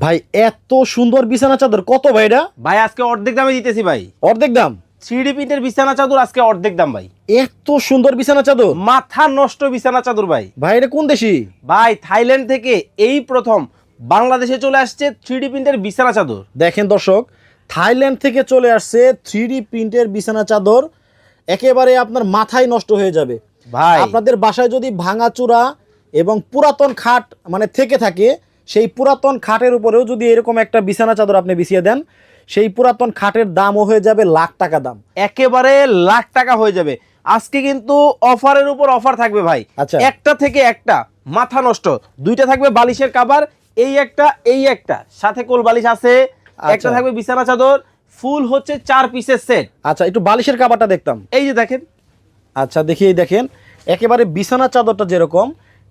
ভাই এত সুন্দর বিছানা চাদর। কত ভাই এটা? ভাই আজকে অর্ধেক দামে দিতেছি ভাই। অর্ধেক দাম? থ্রি প্রিন্টের বিছানা চাদর আজকে অর্ধেক দাম ভাই। এত সুন্দর বিছানা চাদর। মাথা নষ্ট বিছানা চাদর ভাই। ভাই এটা কোন দেশি? ভাই থাইল্যান্ড থেকে এই প্রথম বাংলাদেশে চলে আসছে থ্রি প্রিন্টের বিছানা চাদর। দেখেন দর্শক থাইল্যান্ড থেকে চলে আসছে থ্রি ডি প্রিন্টের বিছানা চাদর। একেবারে আপনার মাথায় নষ্ট হয়ে যাবে। ভাই। আপনাদের বাসায় যদি ভাঙাচুরা এবং পুরাতন খাট মানে থেকে থাকে সেই পুরাতন খাটের উপরেও যদি এরকম একটা বিছানা চাদর আপনি বিছিয়ে দেন সেই পুরাতন খাটের দামও হয়ে যাবে লাখ টাকা দাম। একেবারে লাখ টাকা হয়ে যাবে। আজকে কিন্তু অফারের উপর অফার থাকবে ভাই। আচ্ছা। একটা থেকে একটা মাথা নষ্ট। দুইটা থাকবে বালিশের কাবার এই একটা এই একটা। সাথে কোল বালিশ আছে একটা আচ্ছা। থাকবে বিছানা চাদর ফুল হচ্ছে চার পিসের সেট। আচ্ছা একটু বালিশের কাবারটা দেখতাম। এই যে দেখেন। আচ্ছা দেখি এই দেখেন। একেবারে বিছানা চাদরটা যেরকম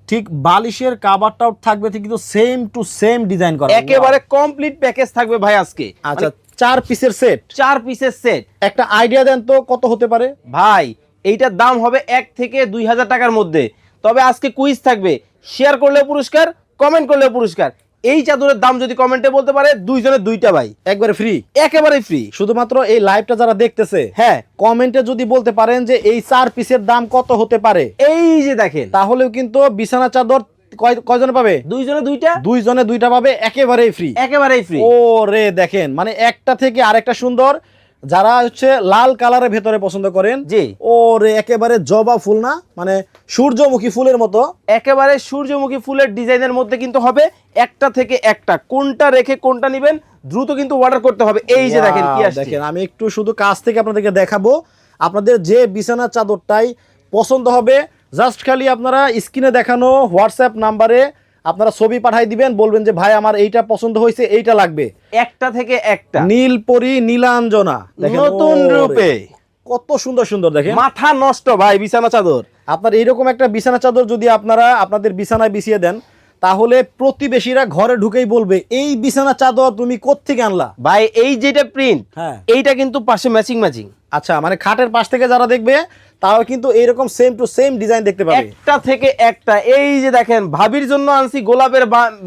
ঠিক বালিশের কাভারটাও থাকবে কিন্তু সেম টু সেম ডিজাইন করা। একেবারে কমপ্লিট প্যাকেজ থাকবে ভাই আজকে। আচ্ছা মানে চার পিসের সেট চার পিসের সেট একটা আইডিয়া দেন তো কত হতে পারে? ভাই এইটার দাম হবে এক থেকে দুই হাজার টাকার মধ্যে। তবে আজকে কুইজ থাকবে। শেয়ার করলে পুরস্কার কমেন্ট করলে পুরস্কার। এই চাদরের দাম যদি কমেন্টে বলতে পারে দুইজনের দুইটা ভাই। একবারে ফ্রি একেবারে ফ্রি শুধুমাত্র এই লাইভটা যারা দেখতেছে হ্যাঁ। কমেন্টে যদি বলতে পারেন যে এই চার পিসের দাম কত হতে পারে? এই যে দেখেন। তাহলেও কিন্তু বিছানা চাদর কয়- কয়জনে পাবে? দুইজনে দুইটা? দুইজনে দুইটা পাবে একেবারেই ফ্রি একেবারেই ফ্রি ও রে দেখেন মানে একটা থেকে আরেকটা সুন্দর যারা হচ্ছে লাল কালারের ভেতরে পছন্দ করেন জি। ও রে একেবারে জবা ফুল না মানে সূর্যমুখী ফুলের মতো। একেবারে সূর্যমুখী ফুলের ডিজাইনের মধ্যে কিন্তু হবে একটা থেকে একটা। কোনটা রেখে কোনটা নেবেন দ্রুত কিন্তু অর্ডার করতে হবে। এই যে দেখেন কি আসছে। দেখেন আমি একটু শুধু কাছ থেকে আপনাদেরকে দেখাবো। আপনাদের যে বিছানা চাদরটাই পছন্দ হবে জাস্ট খালি আপনারা স্ক্রিনে দেখানো হোয়াটসঅ্যাপ নাম্বারে আপনারা ছবি পাঠাই দিবেন বলবেন যে ভাই আমার এইটা পছন্দ হয়েছে এইটা লাগবে। একটা থেকে একটা। নীলপরি নীলাঞ্জনা দেখেন নতুন রূপে। কত সুন্দর সুন্দর দেখেন। মাথা নষ্ট ভাই বিছানা চাদর। আপনার এইরকম একটা বিছানা চাদর যদি আপনারা আপনাদের বিছানায় বিছিয়ে দেন তাহলে প্রতিবেশীরা ঘরে ঢুকেই বলবে এই বিছানা চাদর তুমি কোত্থেকে আনলা? ভাই এই যেটা প্রিন্ট হ্যাঁ। এইটা কিন্তু পাশে ম্যাচিং ম্যাচিং আচ্ছা মানে খাটের পাশ থেকে যারা দেখবে তাও কিন্তু এইরকম সেম টু সেম ডিজাইন দেখতে পাবে। একটা থেকে একটা এই যে দেখেন ভাবির জন্য আনছি গোলাপের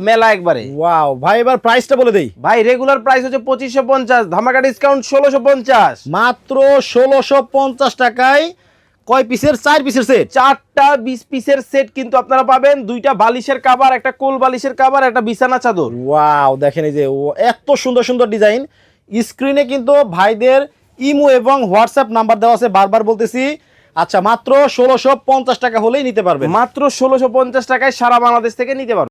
মেলা একবারে। ওয়াও ভাই এবার প্রাইসটা বলে দেই। ভাই রেগুলার প্রাইস হচ্ছে পঁচিশশো পঞ্চাশ ধামাকা ডিসকাউন্ট ষোলোশো পঞ্চাশ। মাত্র ষোলোশো পঞ্চাশ টাকায় কয় পিসের? চার পিসের সেট চারটা বিশ পিসের সেট কিন্তু আপনারা পাবেন। দুইটা বালিশের কাবার একটা কোল বালিশের কাবার একটা বিছানা চাদর। ওয়াও দেখেন এই যে ও এত সুন্দর সুন্দর ডিজাইন স্ক্রিনে কিন্তু ভাইদের ইমো এবং হোয়াটসঅ্যাপ নাম্বার দেওয়া আছে বারবার বলতেছি। আচ্ছা মাত্র ষোলোশো পঞ্চাশ টাকা হলেই নিতে পারবেন। মাত্র ষোলোশো পঞ্চাশ টাকায় সারা বাংলাদেশ থেকে নিতে পারবেন।